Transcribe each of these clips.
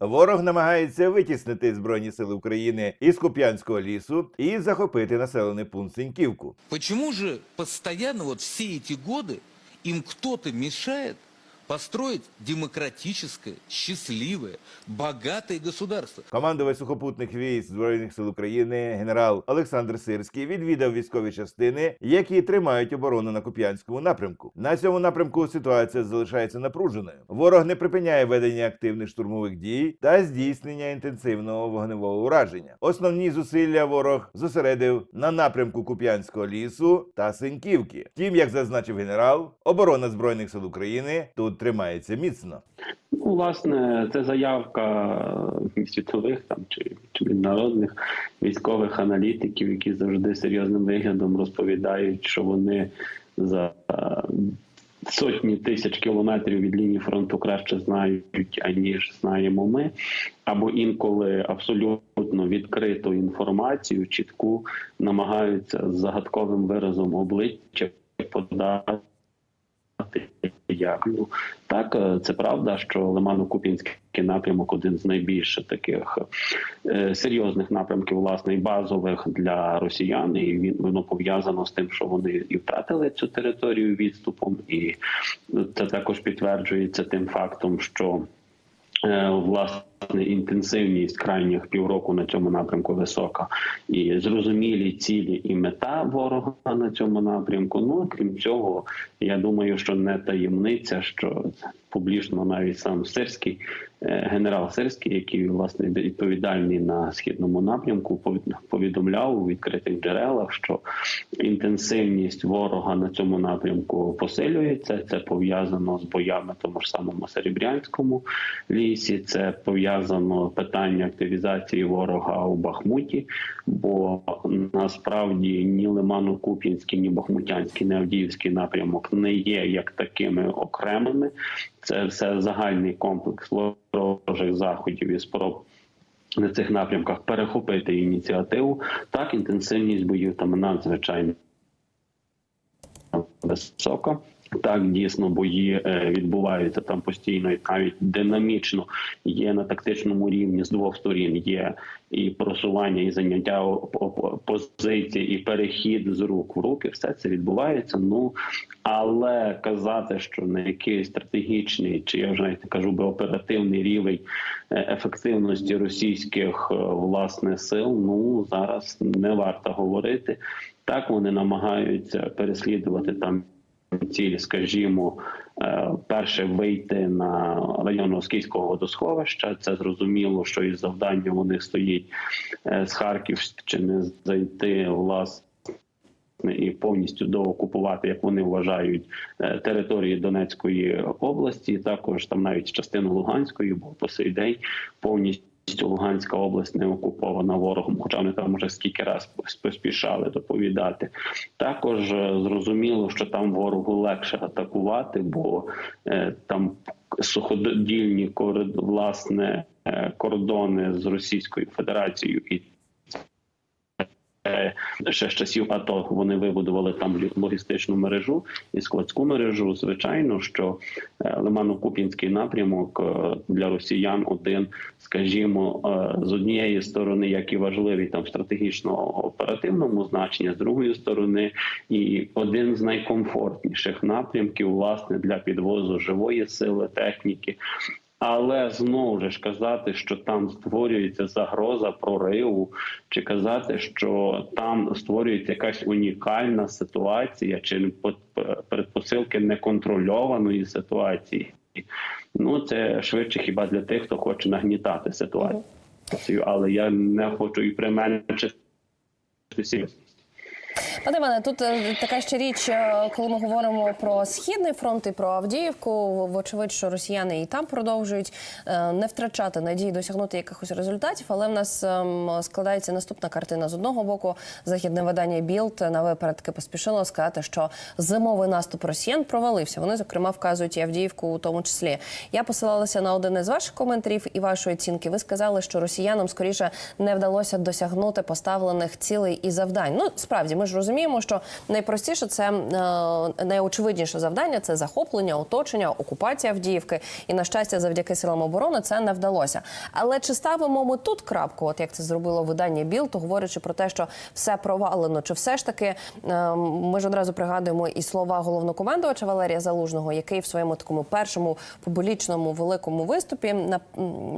Ворог намагається витіснити збройні сили України із Куп'янського лісу і захопити населений пункт Синьківку. Почему же постоянно вот все эти годы им кто-то мешает построить демократическое, счастливое, богатое государство? Командувач сухопутних військ збройних сил України генерал Олександр Сирський відвідав військові частини, які тримають оборону на Куп'янському напрямку. На цьому напрямку ситуація залишається напруженою. Ворог не припиняє ведення активних штурмових дій та здійснення інтенсивного вогневого ураження. Основні зусилля ворог зосередив на напрямку Куп'янського лісу та Синьківки. Втім, як зазначив генерал, оборона збройних сил України тут тримається міцно. Ну, власне, це заявка е, світових там чи, чи міжнародних військових аналітиків, які завжди серйозним виглядом розповідають, що вони за е, сотні тисяч кілометрів від лінії фронту краще знають, аніж знаємо ми, або інколи абсолютно відкриту інформацію, чітку намагаються з загадковим виразом обличчя подати. Як ну так, е, це правда, що Лимано-Купінський напрямок один з найбільш таких е, серйозних напрямків, власне, і базових для росіян. І він воно пов'язано з тим, що вони і втратили цю територію відступом, і це також підтверджується тим фактом, що е, власне інтенсивність крайніх півроку на цьому напрямку висока, і зрозумілі цілі і мета ворога на цьому напрямку. Ну крім цього, я думаю, що не таємниця, що публічно навіть сам Сирський, е, генерал Сирський, який власне відповідальний на східному напрямку, повід- повідомляв у відкритих джерелах, що інтенсивність ворога на цьому напрямку посилюється. Це пов'язано з боями тому ж самому Серебрянському лісі. Це пов'язано питання активізації ворога у Бахмуті, бо насправді ні Лимано-Куп'янський, ні Бахмутянський, ні Авдіївський напрямок не є як такими окремими. Це все загальний комплекс ворожих заходів і спроб на цих напрямках перехопити ініціативу. Так, інтенсивність боїв там надзвичайно висока. Так, дійсно, бої е, відбуваються там постійно і навіть динамічно є на тактичному рівні з двох сторін. Є і просування, і заняття о- і перехід з рук в руки. Все це відбувається. Ну але казати, що на якийсь стратегічний, чи я вже навіть кажу би оперативний рівень е, ефективності російських е, власне сил, ну зараз не варто говорити. Так вони намагаються переслідувати там цілі, скажімо, е, перше вийти на район Оскільського водосховища. Це зрозуміло, що із завданням у них стоїть е, з Харківщини зайти власне. І повністю доокупувати, як вони вважають, е, території Донецької області, також там навіть частину Луганської, бо по сей день повністю Луганська область не окупована ворогом, хоча вони там вже скільки раз поспішали доповідати. Також е, зрозуміло, що там ворогу легше атакувати, бо е, там суходільні корид- власне е, кордони з Російською Федерацією і ще з часів АТО вони вибудували там логістичну мережу і складську мережу. Звичайно, що е, Лимано-Куп'янський напрямок е, для росіян один, скажімо, е, з однієї сторони, як і важливий там стратегічно оперативному значенні, з другої сторони, і один з найкомфортніших напрямків власне для підвозу живої сили, техніки. Але знову ж казати, що там створюється загроза прориву, чи казати, що там створюється якась унікальна ситуація, чи передпосилки неконтрольованої ситуації. Ну це швидше хіба для тих, хто хоче нагнітати ситуацію, але я не хочу і применшити. Пане Іване, тут е, така ще річ, е, коли ми говоримо про східний фронт і про Авдіївку. Вочевидь, що росіяни і там продовжують е, не втрачати надії досягнути якихось результатів. Але в нас ем, складається наступна картина. З одного боку, західне видання Білд на випередки поспішило сказати, що зимовий наступ росіян провалився. Вони зокрема вказують і Авдіївку, у тому числі. Я посилалася на один із ваших коментарів і вашої оцінки. Ви сказали, що росіянам скоріше не вдалося досягнути поставлених цілей і завдань. Ну справді ми ж розуміємо. Розуміємо, що найпростіше це е, найочевидніше завдання це захоплення, оточення, окупація Авдіївки. І на щастя, завдяки силам оборони це не вдалося. Але чи ставимо ми тут крапку, от як це зробило видання Білд, говорячи про те, що все провалено? Чи все ж таки е, ми ж одразу пригадуємо і слова головнокомандувача Валерія Залужного, який в своєму такому першому публічному великому виступі на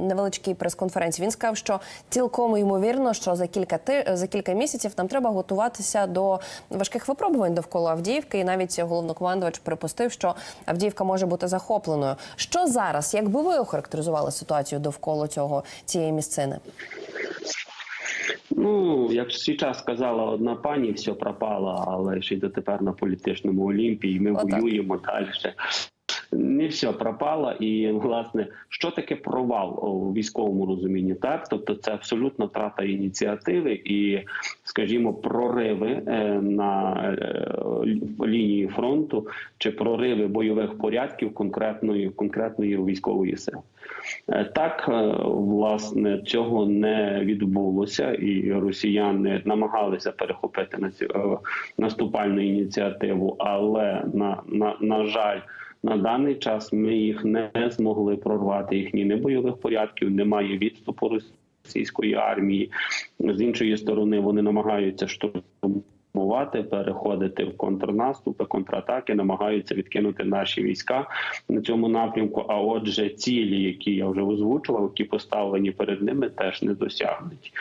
невеличкій прес-конференції він сказав, що цілком ймовірно, що за кілька ти за кілька місяців нам треба готуватися до важких випробувань довкола Авдіївки. І навіть головнокомандувач припустив, що Авдіївка може бути захопленою. Що зараз? Як би ви охарактеризували ситуацію довкола цього цієї місцини? Ну, як свій час сказала одна пані, все пропало, але ще й дотепер на політичному олімпії. Ми Отак. воюємо далі. Не все пропало, і власне, що таке провал у військовому розумінні? Так, тобто це абсолютно трата ініціативи і, скажімо, прориви е, на е, лінії фронту чи прориви бойових порядків конкретної конкретної військової сили. Е, Так, власне, цього не відбулося, і росіяни намагалися перехопити на цю наступальну ініціативу, але на, на, на жаль. На даний час ми їх не змогли прорвати. Їхні не бойових порядків, немає відступу російської армії. З іншої сторони, вони намагаються штурмувати, переходити в контрнаступи, контратаки, намагаються відкинути наші війська на цьому напрямку. А отже, цілі, які я вже озвучував, які поставлені перед ними, теж не досягнуть.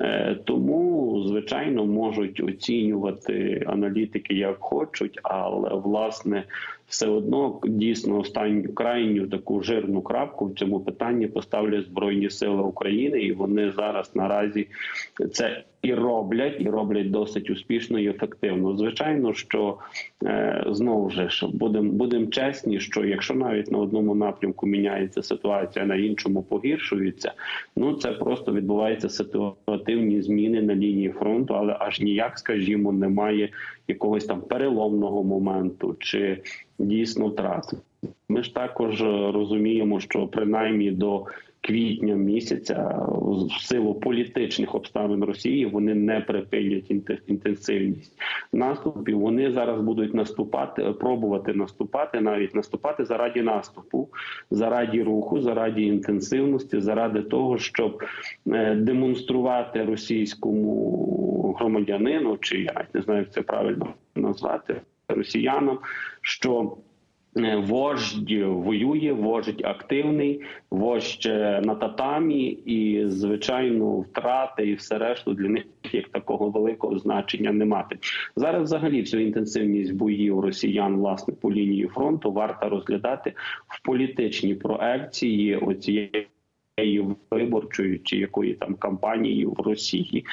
Е, Тому, звичайно, можуть оцінювати аналітики як хочуть, але власне все одно дійсно останню крайню таку жирну крапку в цьому питанні поставлять збройні сили України, і вони зараз наразі це і роблять, і роблять досить успішно і ефективно. Звичайно, що е, знову ж будемо будем чесні, що якщо навіть на одному напрямку міняється ситуація, на іншому погіршується, ну це просто відбуваються ситуативні зміни на лінії фронту, але аж ніяк, скажімо, немає якогось там переломного моменту чи дійсно втрат. Ми ж також е, розуміємо, що принаймні до квітня місяця в силу політичних обставин Росії вони не припинять інте- інтенсивність наступів. Вони зараз будуть наступати, пробувати наступати, навіть наступати заради наступу, заради руху, заради інтенсивності, заради того, щоб е, демонструвати російському громадянину, чи я не знаю, як це правильно назвати росіянам, що вождь воює, вождь активний, вождь е, на татамі, і звичайно, втрати і все решту для них як такого великого значення не мати. Зараз взагалі всю інтенсивність боїв росіян власне по лінії фронту варто розглядати в політичній проекції оцієї. Виборчої чи якої там кампанії в Росії,